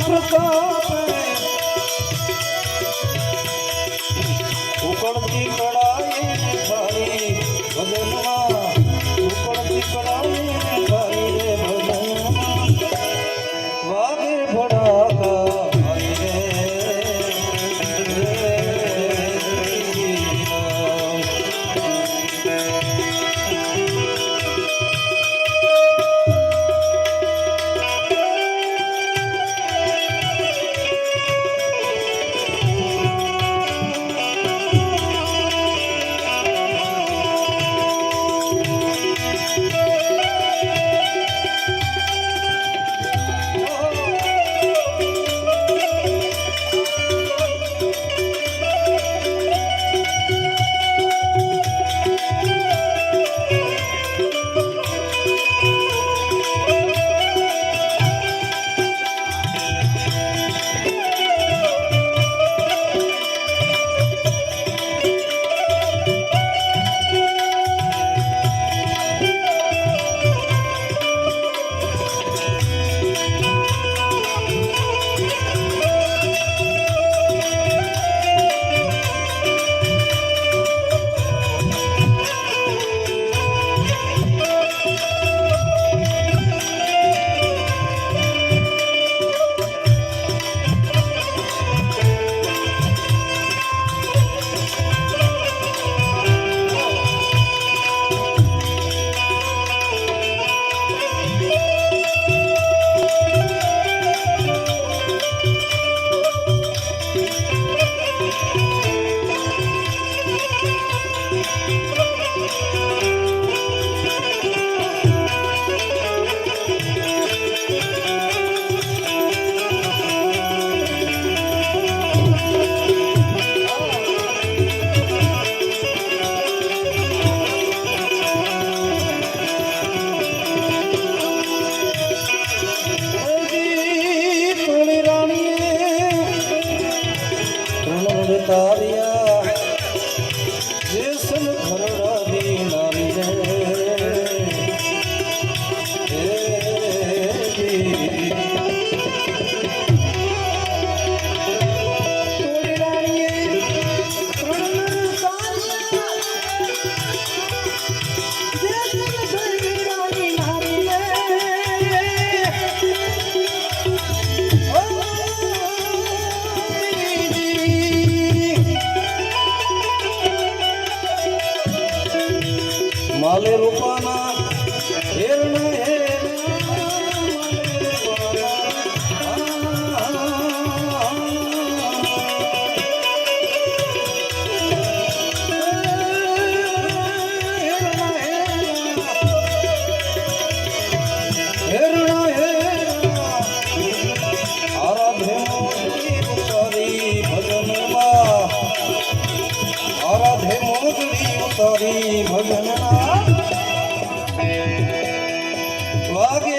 pra cá વાગે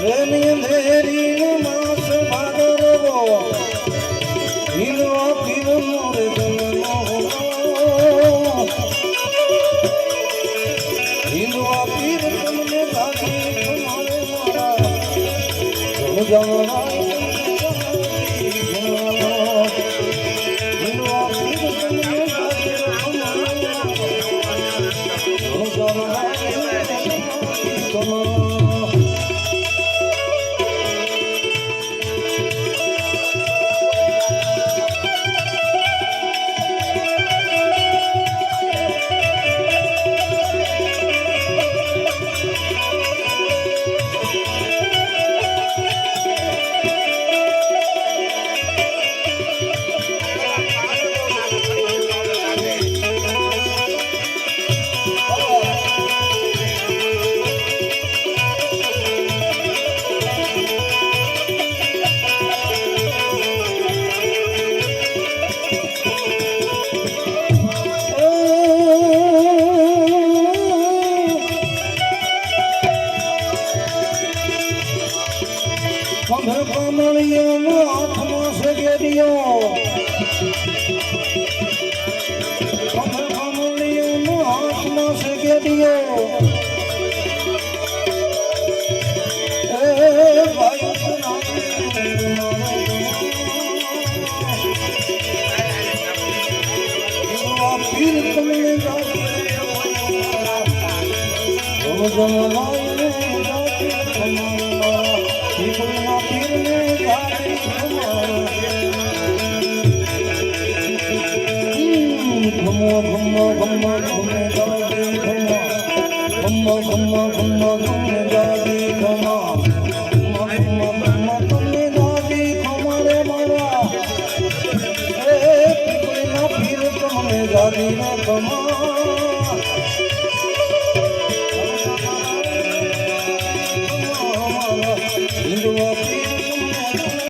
પ્રેમી અંધેરીને માસ ભાદરવો. હિલવા પીરનો રે જન્મો હિલવા પીર તમને લાગી તમારે મારા. જમ Oh.